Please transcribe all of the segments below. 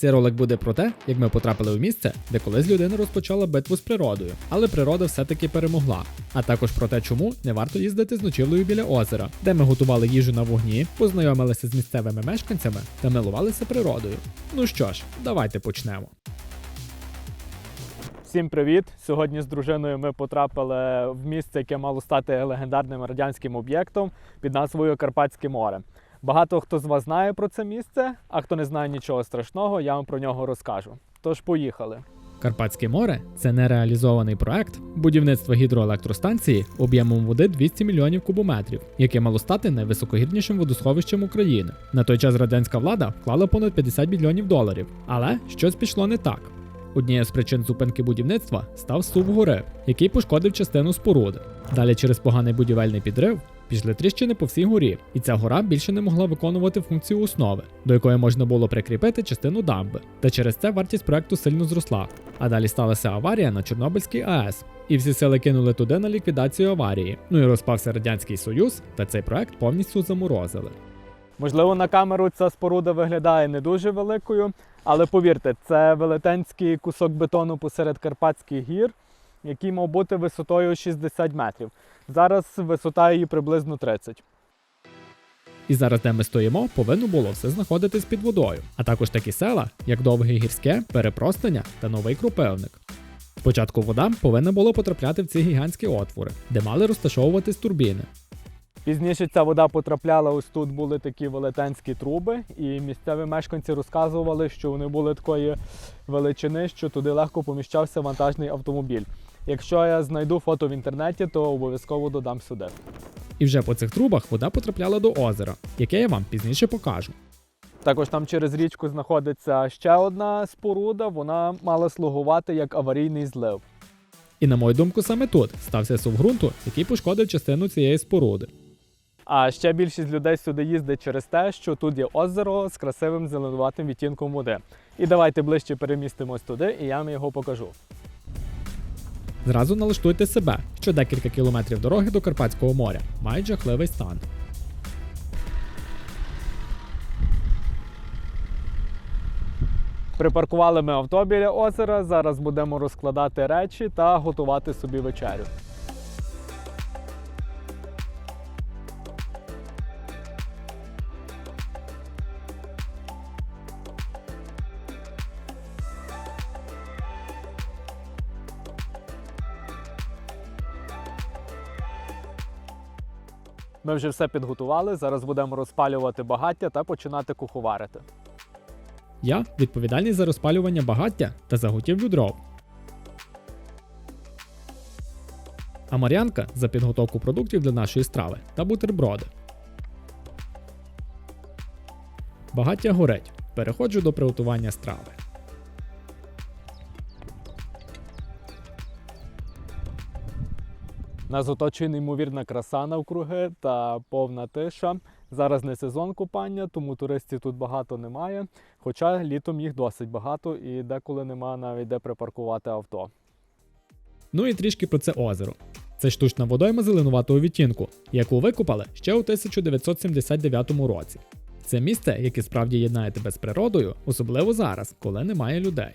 Цей ролик буде про те, як ми потрапили в місце, де колись людина розпочала битву з природою, але природа все-таки перемогла. А також про те, чому не варто їздити з ночівлею біля озера, де ми готували їжу на вогні, познайомилися з місцевими мешканцями та милувалися природою. Ну що ж, давайте почнемо. Всім привіт! Сьогодні з дружиною ми потрапили в місце, яке мало стати легендарним радянським об'єктом під назвою Карпатське море. Багато хто з вас знає про це місце, а хто не знає нічого страшного, я вам про нього розкажу. Тож поїхали. Карпатське море це нереалізований проект будівництва гідроелектростанції об'ємом води 200 мільйонів кубометрів, яке мало стати найвисокогірнішим водосховищем України. На той час радянська влада вклала понад 50 мільйонів доларів, але щось пішло не так. Однією з причин зупинки будівництва став сув гори, який пошкодив частину споруди. Далі через поганий будівельний підрив пішли тріщини по всій горі, і ця гора більше не могла виконувати функцію основи, до якої можна було прикріпити частину дамби. Та через це вартість проекту сильно зросла. А далі сталася аварія на Чорнобильській АЕС. І всі сили кинули туди на ліквідацію аварії. Ну і розпався Радянський Союз, та цей проект повністю заморозили. Можливо, на камеру ця споруда виглядає не дуже великою, але повірте, це велетенський кусок бетону посеред Карпатських гір, який мав бути висотою 60 метрів. Зараз висота її приблизно 30. І зараз, де ми стоїмо, повинно було все знаходитись під водою, а також такі села, як Довге Гірське, Перепростання та Новий Крупивник. Спочатку вода повинна була потрапляти в ці гігантські отвори, де мали розташовуватись турбіни. Пізніше ця вода потрапляла, ось тут були такі велетенські труби, і місцеві мешканці розказували, що вони були такої величини, що туди легко поміщався вантажний автомобіль. Якщо я знайду фото в інтернеті, то обов'язково додам сюди. І вже по цих трубах вода потрапляла до озера, яке я вам пізніше покажу. Також там через річку знаходиться ще одна споруда, вона мала слугувати як аварійний злив. І на мою думку, саме тут стався сув ґрунту, який пошкодив частину цієї споруди. А ще більшість людей сюди їздить через те, що тут є озеро з красивим зеленуватим відтінком води. І давайте ближче перемістимось туди, і я вам його покажу. Зразу налаштуйте себе, що декілька кілометрів дороги до Карпатського моря мають жахливий стан. Припаркували ми авто біля озера. Зараз будемо розкладати речі та готувати собі вечерю. Ми вже все підготували. Зараз будемо розпалювати багаття та починати куховарити. Я відповідальний за розпалювання багаття та заготівлю дров. А Мар'янка за підготовку продуктів для нашої страви та бутерброди. Багаття горить. Переходжу до приготування страви. Нас оточує неймовірна краса навкруги та повна тиша. Зараз не сезон купання, тому туристів тут багато немає. Хоча літом їх досить багато і деколи немає навіть де припаркувати авто. Ну і трішки про це озеро. Це штучна водойма зеленуватого відтінку, яку викопали ще у 1979 році. Це місце, яке справді єднає тебе з природою, особливо зараз, коли немає людей.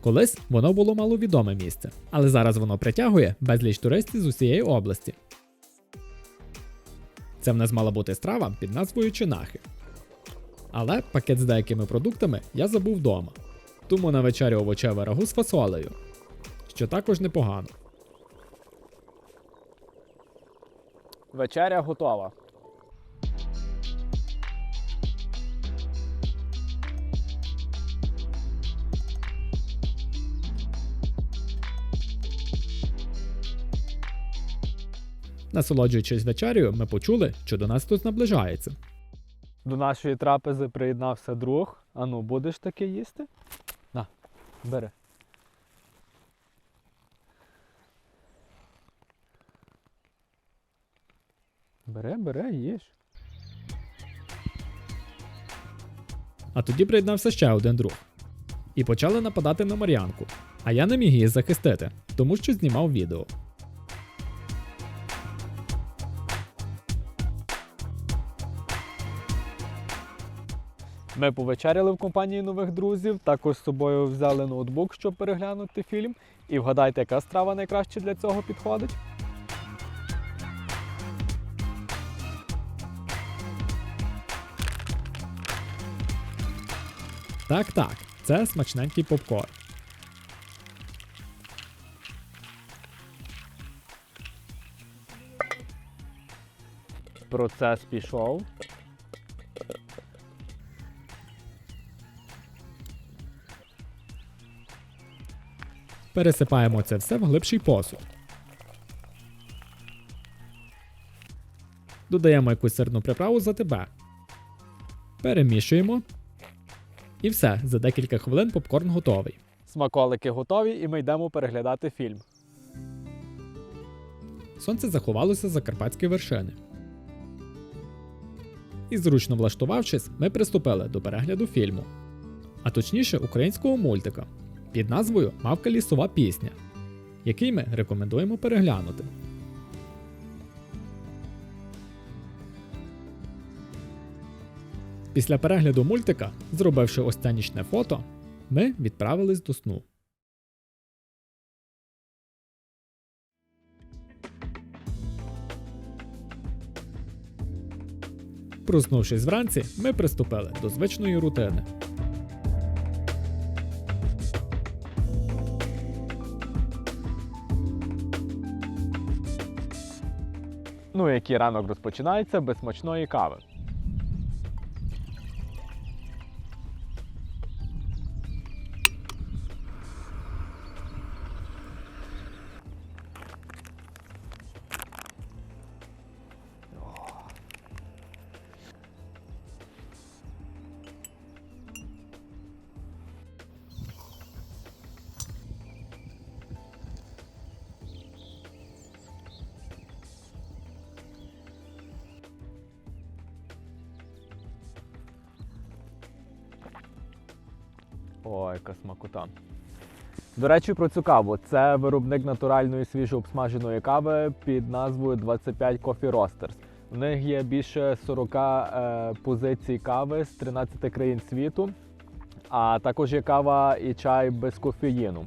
Колись воно було маловідоме місце, але зараз воно притягує безліч туристів з усієї області. Це в нас мала бути страва під назвою Чинахи. Але пакет з деякими продуктами я забув вдома. Тому на вечерю овочеве рагу з фасолею, що також непогано. Вечеря готова. Насолоджуючись вечерею, ми почули, що до нас хтось наближається. До нашої трапези приєднався друг. Ану, будеш таке їсти? На, бери. Бере, бере, їж. А тоді приєднався ще один друг. І почали нападати на Мар'янку. А я не міг її захистити, тому що знімав відео. Ми повечеряли в компанії нових друзів. Також з собою взяли ноутбук, щоб переглянути фільм. І вгадайте, яка страва найкраще для цього підходить. Так, так, це смачненький попкорн. Процес пішов. Пересипаємо це все в глибший посуд. Додаємо якусь сирну приправу за тебе. Перемішуємо. І все, за декілька хвилин попкорн готовий. Смаколики готові, і ми йдемо переглядати фільм. Сонце заховалося за карпатські вершини. І зручно влаштувавшись, ми приступили до перегляду фільму, а точніше українського мультика під назвою Мавка лісова пісня, який ми рекомендуємо переглянути. Після перегляду мультика, зробивши ось фото, ми відправились до сну. Проснувшись вранці, ми приступили до звичної рутини. Ну, який ранок розпочинається без смачної кави. Ой, яка смакота. До речі, про цю каву. Це виробник натуральної свіжообсмаженої кави під назвою 25 Coffee Roasters. В них є більше 40 е, позицій кави з 13 країн світу, а також є кава і чай без кофеїну.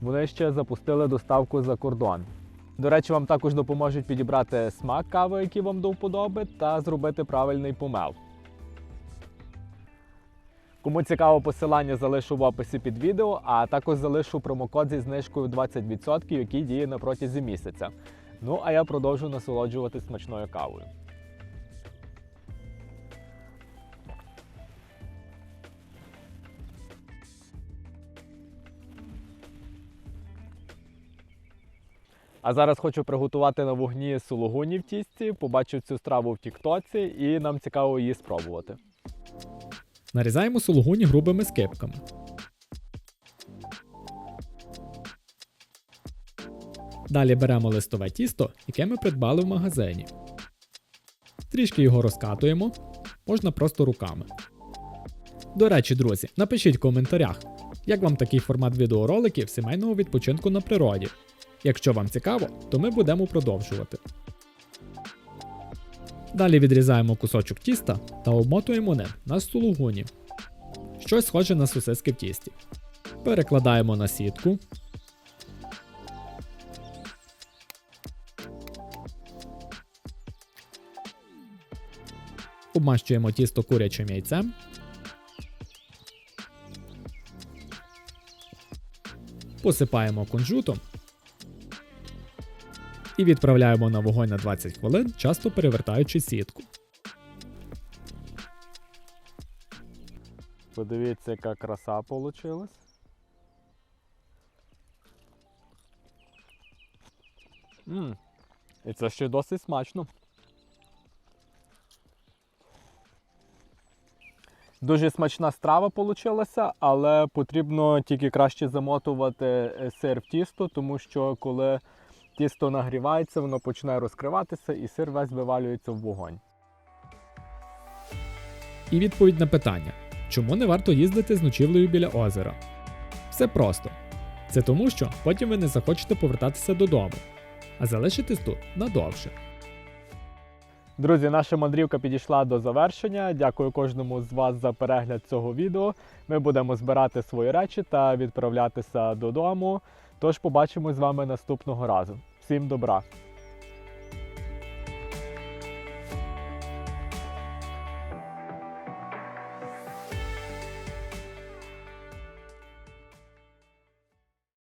Вони ще запустили доставку за кордон. До речі, вам також допоможуть підібрати смак кави, який вам до вподоби, та зробити правильний помел. Кому цікаво посилання залишу в описі під відео, а також залишу промокод зі знижкою 20%, який діє на протязі місяця. Ну а я продовжу насолоджуватись смачною кавою. А зараз хочу приготувати на вогні сулугуні в тісті. Побачив цю страву в Тіктоці і нам цікаво її спробувати. Нарізаємо сулугуні грубими скипками. Далі беремо листове тісто, яке ми придбали в магазині. Трішки його розкатуємо, можна просто руками. До речі, друзі, напишіть в коментарях, як вам такий формат відеороликів сімейного відпочинку на природі. Якщо вам цікаво, то ми будемо продовжувати. Далі відрізаємо кусочок тіста та обмотуємо ним на сулугуні. Щось схоже на сосиски в тісті. Перекладаємо на сітку. Обмащуємо тісто курячим яйцем. Посипаємо кунжутом і відправляємо на вогонь на 20 хвилин, часто перевертаючи сітку. Подивіться, яка краса вийшла. Мм, і це ще досить смачно. Дуже смачна страва вийшла, але потрібно тільки краще замотувати е, сир в тісто, тому що коли тісто нагрівається, воно починає розкриватися і сир весь вивалюється в вогонь. І відповідь на питання, чому не варто їздити з ночівлею біля озера? Все просто. Це тому, що потім ви не захочете повертатися додому, а залишитись тут надовше. Друзі, наша мандрівка підійшла до завершення. Дякую кожному з вас за перегляд цього відео. Ми будемо збирати свої речі та відправлятися додому. Тож побачимось з вами наступного разу. Всім добра!